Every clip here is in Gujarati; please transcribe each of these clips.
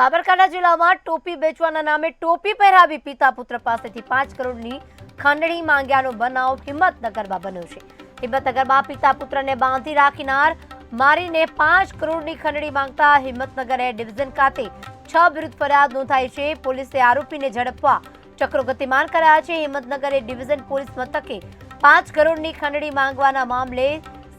સાબરકાંઠા જિલ્લામાં ટોપી વેચવાના નામે ટોપી પહેરાવી પિતા પુત્ર પાસેથી પાંચ કરોડની ખંડણી માંગ્યાનો બનાવ હિંમતનગરમાં બન્યો છે. હિંમતનગરમાં પિતા પુત્રને બાંધી રાખીનાર મારીને પાંચ કરોડની ખંડણી માંગતા હિંમતનગર એ ડિવિઝન ખાતે છ વિરુદ્ધ ફરિયાદ નોંધાઈ છે. પોલીસે આરોપીને ઝડપવા ચક્રો ગતિમાન કરાયા છે. હિંમતનગર એ ડિવિઝન પોલીસ મથકે પાંચ કરોડની ખંડણી માંગવાના મામલે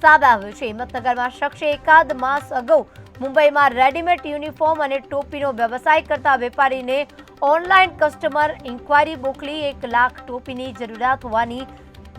સામે આવ્યું છે હિંમતનગરમાં શખ્સે એકાદ માસ અગાઉ મુંબઈમાં રેડીમેડ યુનિફોર્મ અને ટોપીનો વ્યવસાય કરતા વેપારીને ઓનલાઈન કસ્ટમર ઇન્ક્વાયરી મોકલી એક લાખ ટોપીની જરૂરિયાત હોવાની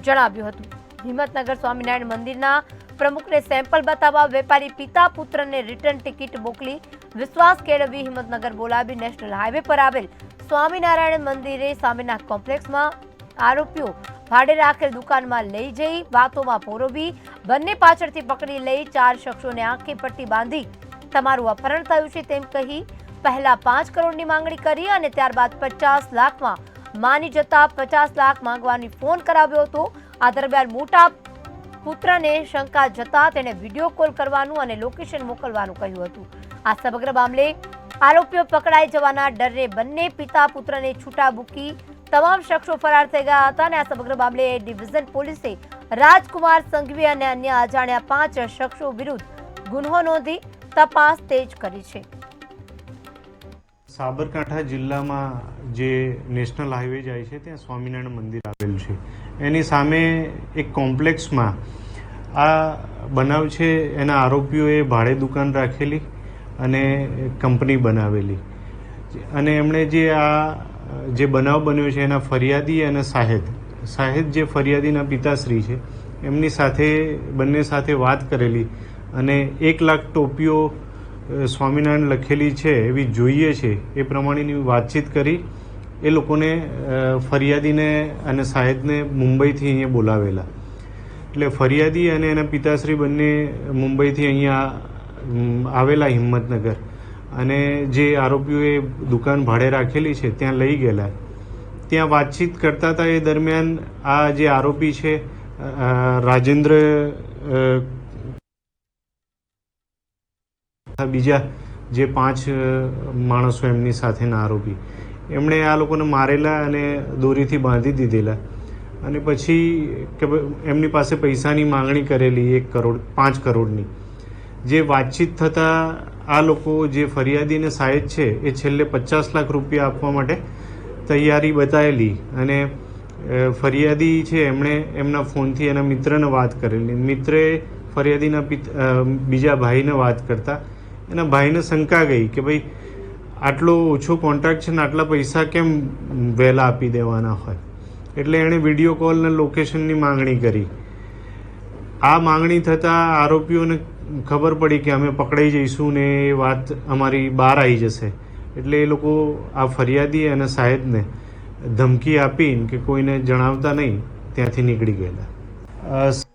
જણાવ્યું હતું. હિંમતનગર સ્વામિનારાયણ મંદિરના પ્રમુખને સેમ્પલ બતાવવા વેપારી પિતા પુત્રને રિટર્ન ટિકિટ મોકલી વિશ્વાસ કેળવી હિંમતનગર બોલાવી નેશનલ હાઈવે પર આવેલ સ્વામિનારાયણ મંદિરે સામેના કોમ્પ્લેક્સમાં આરોપીઓ ભાડે રાખેલ દુકાનમાં લઈ જઈ વાતોમાં પોરોવી બંને પાછળથી પકડી લઈ ચાર શખ્સોને આંખે પટ્ટી બાંધી તમારું અપહરણ થયું છે તેમ કહી પહેલા પાંચ કરોડની માંગણી કરી અને ત્યારબાદ પચાસ લાખમાં માની જતા પચાસ લાખ માંગવાની ફોન કરાવ્યો હતો. આ દરમિયાન મોટા પુત્રને શંકા જતા તેણે વીડિયો કોલ કરવાનું અને લોકેશન મોકલવાનું કહ્યું હતું. આ સમગ્ર મામલે આરોપીઓ પકડાઈ જવાના ડરને બંને પિતા પુત્રને છૂટા મૂકી તમામ શખ્સો ફરાર થઈ ગયા હતા અને આ સમગ્ર મામલે ડિવિઝન પોલીસે રાજકુમાર સંઘવી અને અન્ય અજાણ્યા પાંચ શખ્સો વિરુદ્ધ ગુન્હો નોંધી તપાસ તેજ કરી છે. સાબરકાંઠા જિલ્લામાં જે નેશનલ હાઈવે જાય છે, ત્યાં સ્વામિનારાયણ મંદિર આવેલું છે. એની સામે એક કોમ્પ્લેક્સમાં આ બનાવ છે. એના આરોપીઓએ ભાડે દુકાન રાખેલી અને કંપની બનાવેલી. અને એમણે જે આ, જે બનાવ બન્યો છે, એના ફરિયાદી અને સાહેદ સાહેદ જે ફરિયાદીના પિતાશ્રી છે, એમની સાથે, બંને સાથે વાત કરેલી અને એક લાખ ટોપીઓ સ્વામિનારાયણ લખેલી છે એવી જોઈએ છે, એ પ્રમાણેની વાતચીત કરી. એ લોકોને ફરિયાદીને અને સાહેદને મુંબઈથી અહીંયા બોલાવેલા. એટલે ફરિયાદી અને એના પિતાશ્રી બંને મુંબઈથી અહીંયા આવેલા હિંમતનગર. અને જે આરોપીઓએ દુકાન ભાડે રાખેલી છે, ત્યાં લઈ ગયેલા. ત્યાં વાતચીત કરતા હતા એ દરમિયાન આ જે આરોપી છે રાજેન્દ્ર બીજા જે પાંચ માણસો એમની સાથેના આરોપી. એમણે આ લોકોને મારેલા અને દોરીથી બાંધી દીધેલા. અને પછી કે એમની પાસે પૈસાની માંગણી કરેલી એક કરોડ, પાંચ કરોડની. જે વાતચીત થતાં આ લોકો જે ફરિયાદીને સાહેબ છે, એ છેલ્લે પચાસ લાખ રૂપિયા આપવા માટે તૈયારી બતાવેલી અને ફરિયાદી છે એમણે એમના ફોનથી એના મિત્રને વાત કરેલી. મિત્રે ફરિયાદીના બીજા ભાઈને વાત કરતા. એના ભાઈને શંકા ગઈ કે ભાઈ, આટલો ઓછો કોન્ટ્રાક્ટ છે ને આટલા પૈસા કેમ વહેલા આપી દેવાના હોય? એટલે એણે વીડિયો કોલ ને લોકેશનની માંગણી કરી. આ માંગણી થતાં આરોપીઓને ખબર પડી કે અમે પકડાઈ જઈશું ને એ વાત અમારી બહાર આવી જશે. એટલે એ લોકો આ ફરિયાદી અને સાહેબને ધમકી આપીને કે કોઈને જણાવતા નહીં, ત્યાંથી નીકળી ગયેલા.